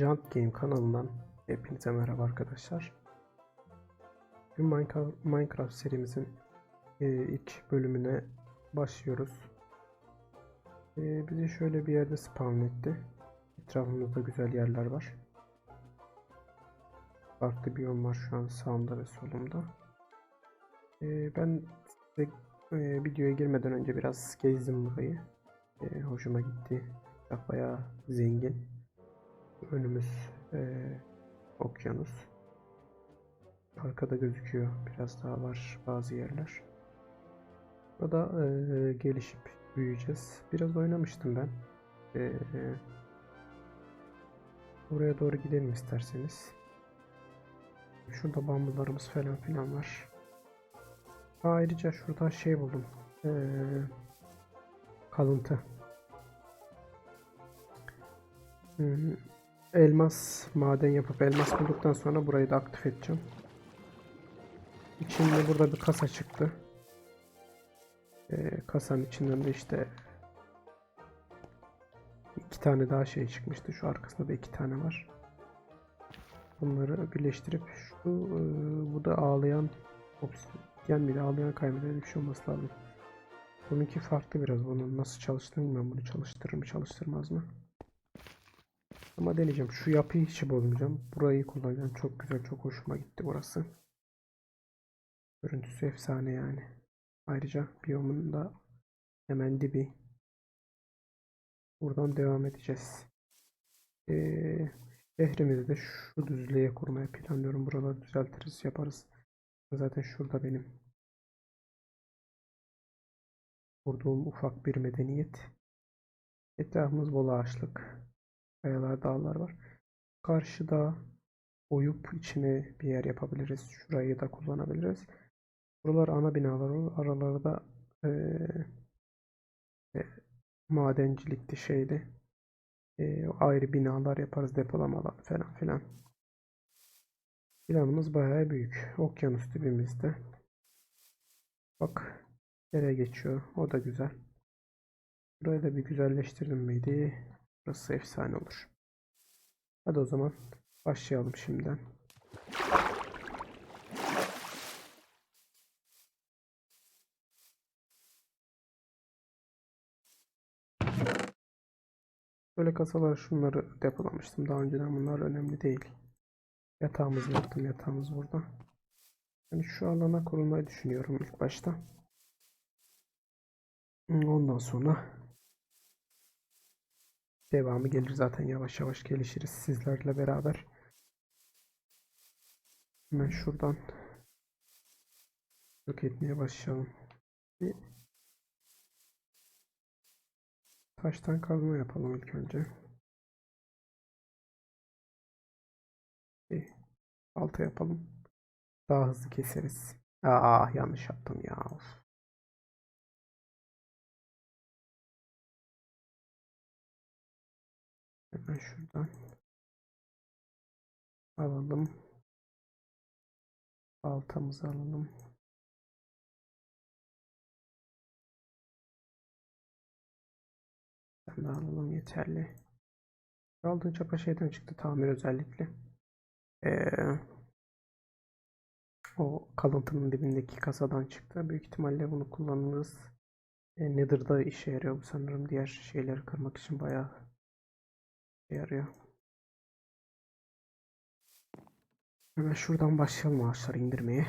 Jant Game kanalından hepinize merhaba arkadaşlar. Minecraft, Minecraft serimizin e, ilk bölümüne başlıyoruz. E, bizi şöyle bir yerde spawn etti. Etrafımızda güzel yerler var. Farklı biyom var şu an sağımda ve solumda. E, ben size videoya girmeden önce biraz gezdim burayı. Hoşuma gitti. Bayağı zengin. Önümüz eee, okyanus. Arkada gözüküyor. Biraz daha var bazı yerler. Burada eee, gelişip büyüyeceğiz. Biraz oynamıştım ben. Eee, buraya doğru gidelim isterseniz. Şurada bambularımız falan filan var. Ayrıca şurada şey buldum. Eee, kalıntı. Elmas maden yapıp elmas bulduktan sonra burayı da aktif edeceğim. İçinde burada bir kasa çıktı. Ee, kasanın içinden de işte iki tane daha şey çıkmıştı. Şu arkasında da iki tane var. Bunları birleştirip şu e, bu da ağlayan obsidyen miydi? Ağlayan? Öyle bir şey olması lazım. Bununki farklı biraz. Bunun nasıl çalıştığını bilmiyorum. Bunu çalıştırır mı çalıştırmaz mı? Ama deneyeceğim. Şu yapıyı hiç bozmayacağım. Burayı kullanacağım. Çok güzel, çok hoşuma gitti burası. Görüntüsü efsane yani. Ayrıca biyomun da hemen dibi. Buradan devam edeceğiz. Ee, de şu düzlüğe kurmaya planlıyorum. Buraları düzeltiriz, yaparız. Zaten şurada benim kurduğum ufak bir medeniyet. Etrafımız bol ağaçlık. Kayalar, dağlar var. Karşıda oyup içine bir yer yapabiliriz. Şurayı da kullanabiliriz. Buralar ana binalar olur. Aralarda eee, e, madencilikti şeydi. Eee, ayrı binalar yaparız. Depolamalar falan filan. Planımız bayağı büyük. Okyanus dibimizde. Bak nereye geçiyor. O da güzel. Burayı da bir güzelleştirdim miydi? Burası efsane olur. Hadi o zaman başlayalım şimdiden. Böyle kasalar şunları depolamıştım daha önceden bunlar önemli değil. Yatağımızı yaptım yatağımız burada. Yani şu alana kurulmayı düşünüyorum ilk başta. Ondan sonra devamı gelir zaten yavaş yavaş gelişiriz sizlerle beraber. Hemen şuradan yok etmeye başlayalım. Bir taştan kazma yapalım ilk önce. Bir balta yapalım. Daha hızlı keseriz. Aa yanlış yaptım ya. Of. Hemen şuradan alalım. Baltamızı alalım. Ben de alalım yeterli. Aldığın çapa şeyden çıktı tamir özellikle. Ee, o kalıntının dibindeki kasadan çıktı. Büyük ihtimalle bunu kullanırız. E, Nether'da işe yarıyor bu sanırım. Diğer şeyleri kırmak için bayağı yarıyor. Hemen şuradan başlayalım ağaçları indirmeye.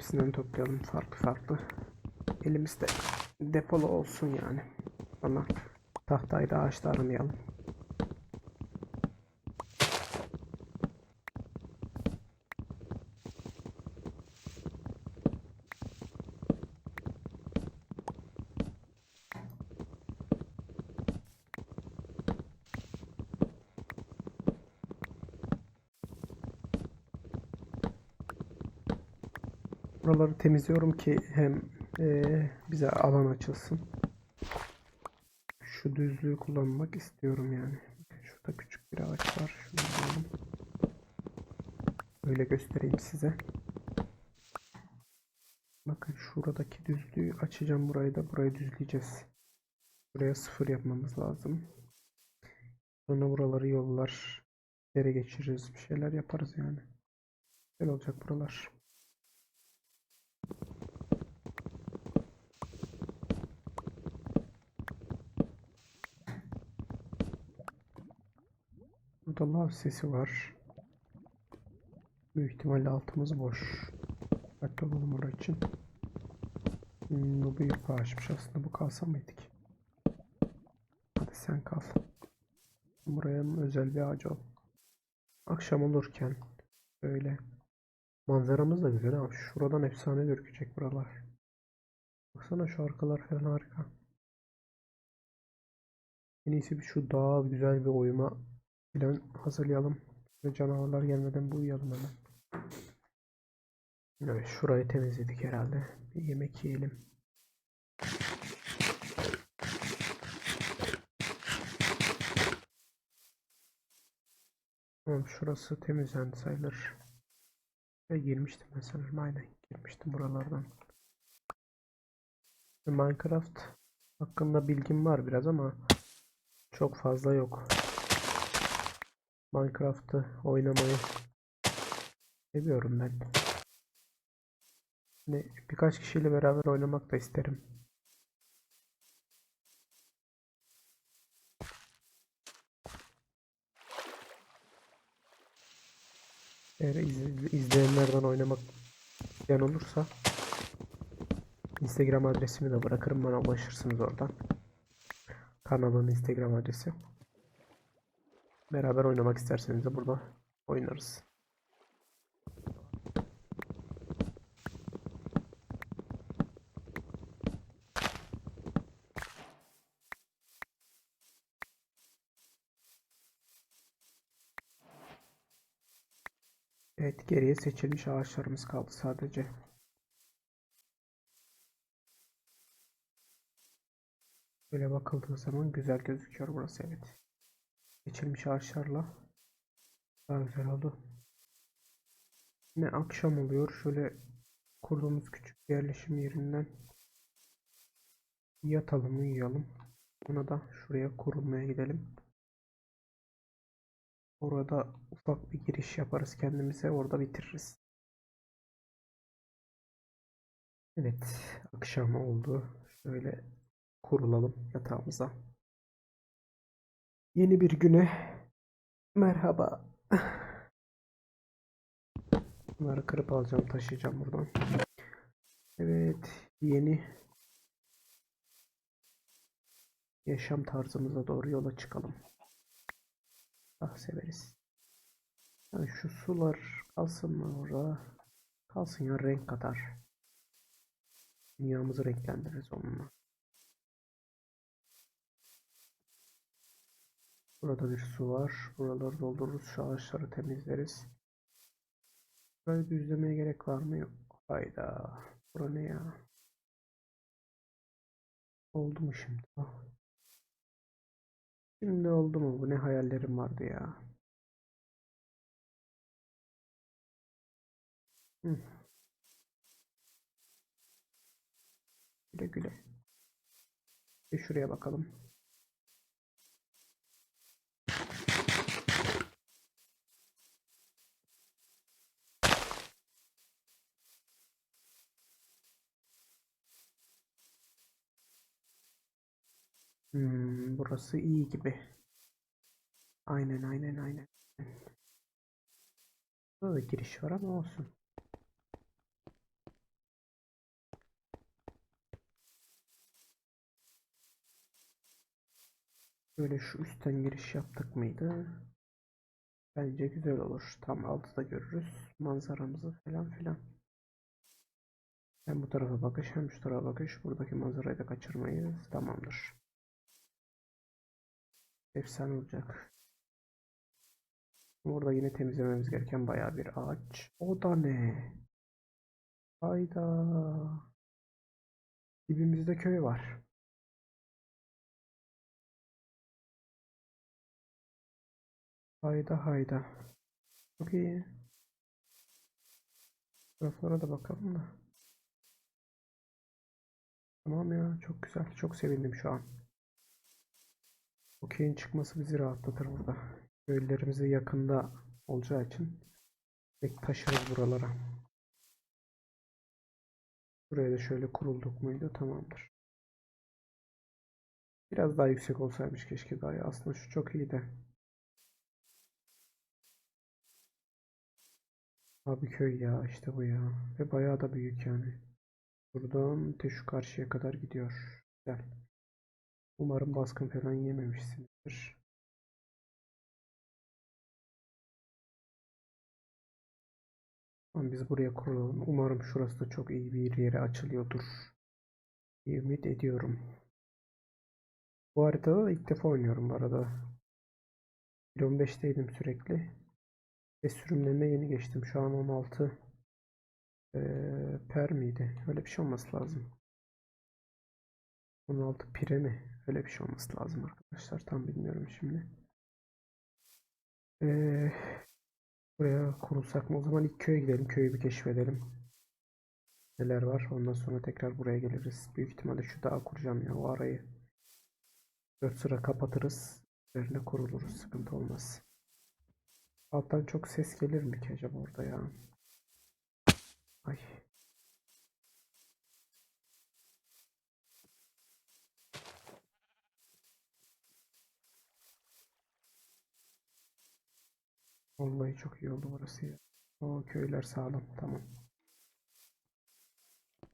Hepsinden toplayalım farklı farklı. Elimizde depolu olsun yani. Ama tahtayı da ağaçta aramayalım. Buraları temizliyorum ki hem eee, bize alan açılsın. Düzlüğü kullanmak istiyorum yani. Şurada küçük bir ağaç var. Şunu alalım. Öyle göstereyim size. Bakın şuradaki düzlüğü açacağım burayı da burayı düzleyeceğiz. Buraya sıfır yapmamız lazım. Sonra buraları yollar. Yere geçiririz. Bir şeyler yaparız yani. Güzel olacak buralar. Burada lav sesi var. Büyük ihtimalle altımız boş. Dikkatli olalım orası için. Hmm, bu bir ağaçmış aslında. Bu kalsa mıydık? Hadi sen kal. Buraya özel bir ağacı ol. Akşam olurken böyle manzaramız da güzel ama şuradan efsane gözükecek buralar. Baksana şu arkalar falan harika. En iyisi bir şu dağa güzel bir oyma plan hazırlayalım. Ve canavarlar gelmeden uyuyalım hemen. Evet şurayı temizledik herhalde. Bir yemek yiyelim. Tamam şurası temizlendi sayılır. Ve girmiştim ben sanırım aynen girmiştim buralardan. Minecraft hakkında bilgim var biraz ama çok fazla yok. Minecraft'ı oynamayı seviyorum ben. Hani birkaç kişiyle beraber oynamak da isterim. Eğer iz- izleyenlerden oynamak isteyen olursa Instagram adresimi de bırakırım bana ulaşırsınız oradan. Kanalın Instagram adresi. Beraber oynamak isterseniz de burada oynarız. Evet geriye seçilmiş ağaçlarımız kaldı sadece. Böyle bakıldığı zaman güzel gözüküyor burası evet. Seçilmiş ağaçlarla daha güzel oldu. Yine akşam oluyor. Şöyle kurduğumuz küçük yerleşim yerinden yatalım uyuyalım. Ona da şuraya kurulmaya gidelim. Orada ufak bir giriş yaparız kendimize. Orada bitiririz. Evet. Akşam oldu. Şöyle kurulalım yatağımıza. Yeni bir güne merhaba. Bunları kırıp alacağım, taşıyacağım buradan. Evet, yeni yaşam tarzımıza doğru yola çıkalım. Ah severiz. Yani şu sular kalsın mı orada? Kalsın ya renk katar. Dünyamızı renklendiririz onunla. Burada bir su var. Buraları doldururuz. Şu ağaçları temizleriz. Burayı düzlemeye gerek var mı? Yok. Hayda. Bura ne ya? Oldu mu şimdi? Şimdi oldu mu? Bu ne hayallerim vardı ya. Hı. Güle güle. Bir şuraya bakalım. Hmm, burası iyi gibi. Aynen aynen aynen. Burada da giriş var ama olsun. Böyle şu üstten giriş yaptık mıydı? Bence güzel olur. Tam altıda görürüz. Manzaramızı falan filan. Hem bu tarafa bakış hem şu tarafa bakış. Buradaki manzarayı da kaçırmayız. Tamamdır. Efsane olacak. Burada yine temizlememiz gereken bayağı bir ağaç. O da ne? Hayda. Dibimizde köy var. Hayda hayda. Çok iyi. Taraflara da bakalım da. Tamam ya çok güzel. Çok sevindim şu an. Okey'in çıkması bizi rahatlatır burada. Köylerimize yakında olacağı için tek taşırız buralara. Buraya da şöyle kurulduk muydu? Tamamdır. Biraz daha yüksek olsaymış keşke daha iyi. Aslında şu çok iyiydi. Abi köy ya işte bu ya. Ve bayağı da büyük yani. Buradan te şu karşıya kadar gidiyor. Güzel. Umarım baskın falan yememişsinizdir. Ama biz buraya kurulalım. Umarım şurası da çok iyi bir yere açılıyordur. diye Ümit ediyorum. Bu haritada da ilk defa oynuyorum bu arada. 1.15'teydim sürekli. Ve sürümlerine yeni geçtim. Şu an 16 eee, per miydi? Öyle bir şey olması lazım. 16 pire mi? Öyle bir şey olması lazım arkadaşlar. Tam bilmiyorum şimdi. Eee, buraya kurulsak mı? O zaman ilk köye gidelim. Köyü bir keşfedelim. Neler var? Ondan sonra tekrar buraya geliriz. Büyük ihtimalle şu dağı kuracağım ya. O arayı 4 sıra kapatırız. Üzerine kuruluruz. Sıkıntı olmaz. Alttan çok ses gelir mi ki acaba orada ya? Ay. Vallahi çok iyi oldu burası ya. O köyler sağlam. Tamam.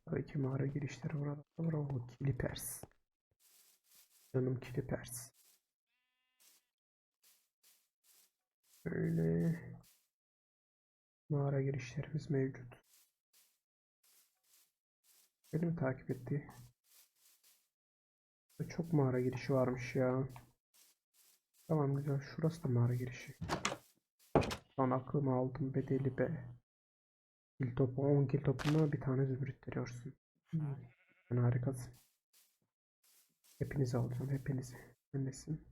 Tabii ki mağara girişleri burada var. O kilipers. Canım kilipers. Böyle mağara girişlerimiz mevcut. Beni takip etti? Çok mağara girişi varmış ya. Tamam güzel. Şurası da mağara girişi. Lan aklımı aldım bedeli be. Kil topu 10 kil topuna bir tane zümrüt veriyorsun. Hmm. Sen harikasın. Hepinizi alacağım hepinizi. Annesin.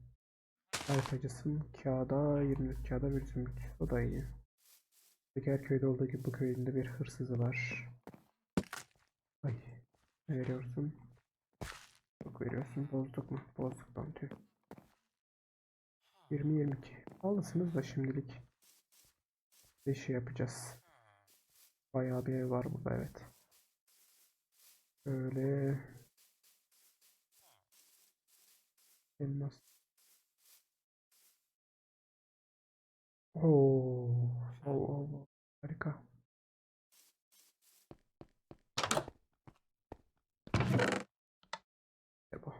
Haritacısın. Kağıda 24 kağıda bir zümrüt. O da iyi. Her köyde olduğu gibi bu köyün de bir hırsızı var. Ay. Ne veriyorsun? Çok veriyorsun. Bozduk mu? Bozduk lan tüh. 20-22. Pahalısınız da şimdilik. Bir şey yapacağız. Bayağı bir ev var burada evet. Böyle elmas. Oo, oo, oo. Harika. İşte bu.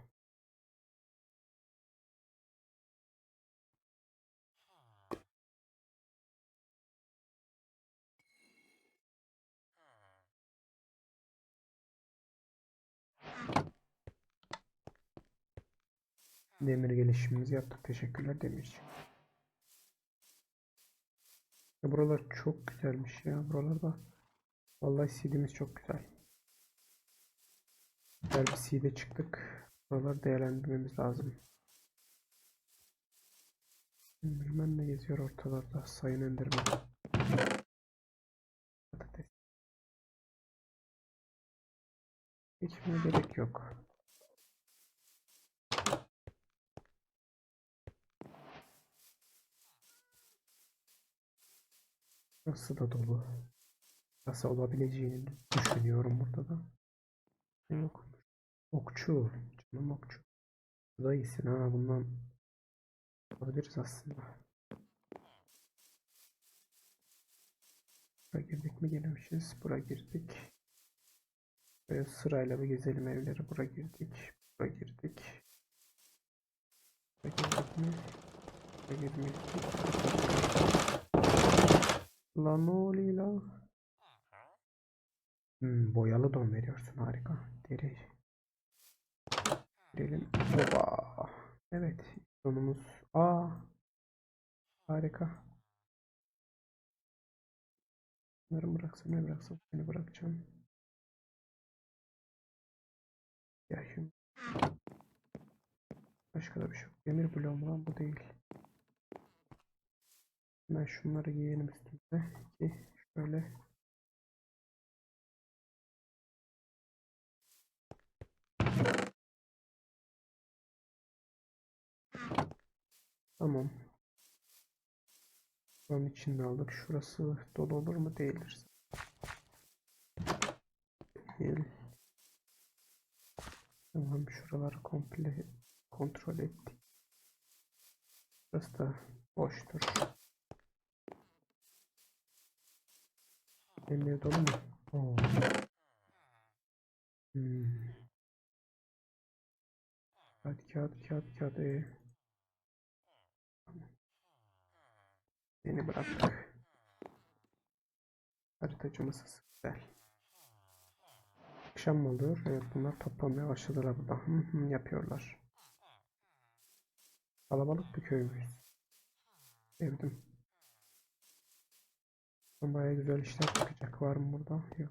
Demir gelişimimizi yaptık. Teşekkürler Demirci. Ya buralar çok güzelmiş ya. Buralarda vallahi seedimiz çok güzel. Güzel bir seed'e çıktık. Buraları değerlendirmemiz lazım. Enderman ne geziyor ortalarda? Sayın Enderman. Patates. Ekime gerek yok. Burası da dolu. Nasıl olabileceğini düşünüyorum burada da. Ne Yok. Okçu. Canım okçu. Bu da iyisin ha. Bundan yapabiliriz aslında. Buraya girdik mi gelmişiz. Buraya girdik. Böyle sırayla bir gezelim evleri. Buraya girdik. Buraya girdik. Buraya girdik mi? Buraya girdik. Oluyor lan? Hmm, boyalı don veriyorsun harika. Deri. Girelim. Oba. Evet. Donumuz. Aa. Harika. Bunları bıraksam ne bıraksam seni bırakacağım. Ya şimdi. Başka da bir şey yok. Demir bloğum lan bu değil. Ben şunları giyelim üstümüze ki şöyle Tamam. Buranın içinde aldık. Şurası dolu olur mu? Değildir. Değil. Tamam. Şuraları komple kontrol ettik. Burası da boştur. Emir dolu mu? Oo. Hmm. Kağıt, kağıt, kağıt, kağıt. Ee. Yeni bıraktık. Haritacımız güzel. Akşam mı oluyor? Evet bunlar toplamaya başladılar burada. Hı hı, yapıyorlar. Kalabalık bir köy müyüz? Sevdim. Baya güzel işler çıkacak. Var mı burada? Yok.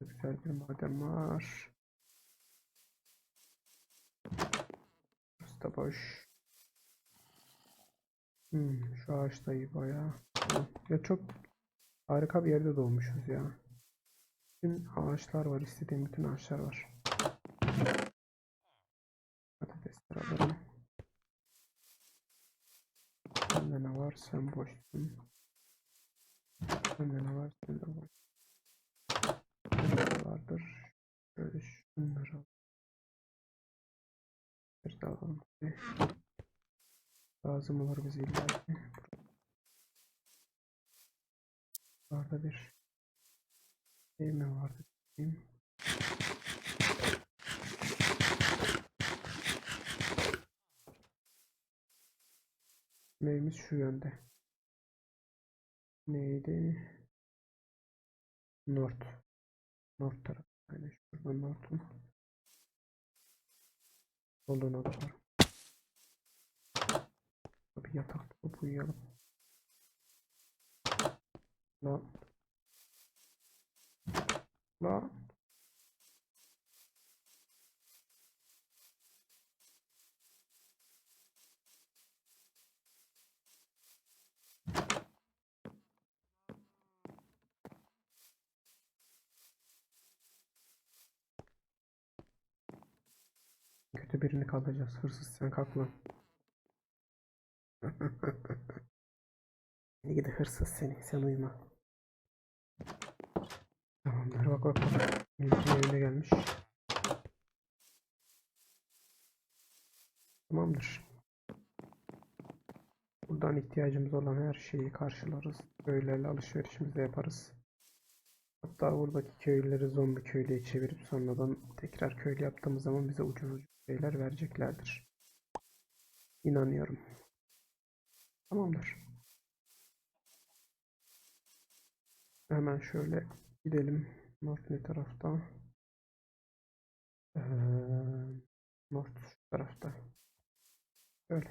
Güzel bir maden var. Burası da boş. Hmm, şu ağaç da iyi bayağı. Ya çok harika bir yerde doğmuşuz ya. Bütün ağaçlar var. istediğim bütün ağaçlar var. Patatesler alalım. Sende ne var? Sen boşsun. Sende ne var? Sen de boş. Sende vardır. Şöyle şunları al. Bir daha alalım. Lazım olur bize illa ki. Burada bir şey mi vardı? diyeyim. Neyimiz şu yönde. Neydi? North. North tarafı. Yani şurada North'un soluna doğru. Bir yatakta olup uyuyalım. La. La. Birini kalacağız. Hırsız sen kalk lan. Ne gidi hırsız seni. Sen uyuma. Tamamdır. Bak bak bak. Milletin evine gelmiş. Tamamdır. Buradan ihtiyacımız olan her şeyi karşılarız. Köylerle alışverişimizi yaparız. Hatta buradaki köyleri zombi köylüye çevirip sonradan tekrar köylü yaptığımız zaman bize ucuz ucuz şeyler vereceklerdir. İnanıyorum. Tamamdır. Hemen şöyle gidelim. North ne tarafta? Ee, tarafta. Şöyle.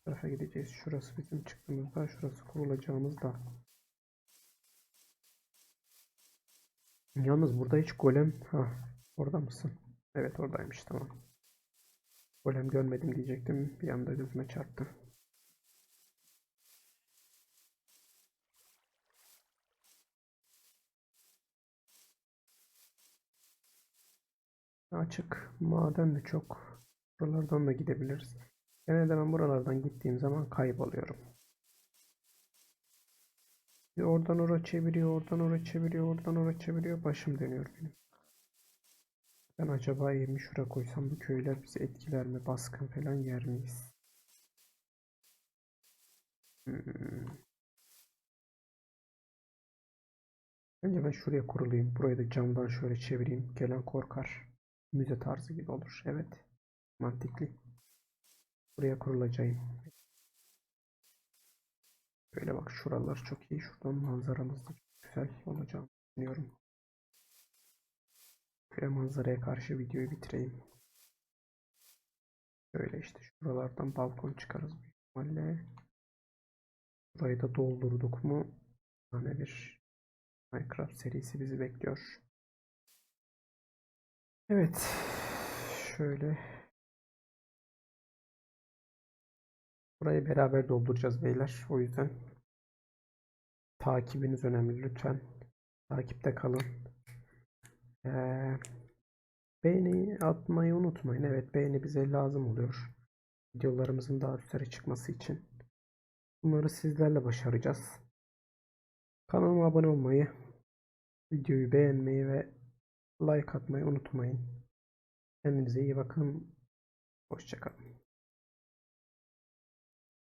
Bu tarafa gideceğiz. Şurası bizim çıktığımızda, şurası kurulacağımızda. Yalnız burada hiç golem... Ha, orada mısın? Evet oradaymış tamam. Golem görmedim diyecektim. Bir anda gözüme çarptı. Açık. Maden de çok. Buralardan da gidebiliriz. Genelde ben buralardan gittiğim zaman kayboluyorum. Bir oradan oraya çeviriyor, oradan oraya çeviriyor, oradan oraya çeviriyor. Başım dönüyor benim. Ben acaba evimi şuraya koysam bu köyler bizi etkiler mi? Baskın falan yer miyiz? Hmm. Bence ben şuraya kurulayım. Burayı da camdan şöyle çevireyim. Gelen korkar. Müze tarzı gibi olur. Evet. Mantıklı. Buraya kurulacağım. Böyle bak şuralar çok iyi. Şuradan manzaramız da güzel olacağını düşünüyorum. Şöyle manzaraya karşı videoyu bitireyim. Böyle işte şuralardan balkon çıkarız büyük ihtimalle. Burayı da doldurduk mu? Tane bir Minecraft serisi bizi bekliyor. Evet. Şöyle. Burayı beraber dolduracağız beyler. O yüzden takibiniz önemli lütfen. Takipte kalın. Ee, beğeni atmayı unutmayın. Evet beğeni bize lazım oluyor. Videolarımızın daha üstlere çıkması için. Bunları sizlerle başaracağız. Kanalıma abone olmayı, videoyu beğenmeyi ve like atmayı unutmayın. Kendinize iyi bakın. Hoşçakalın.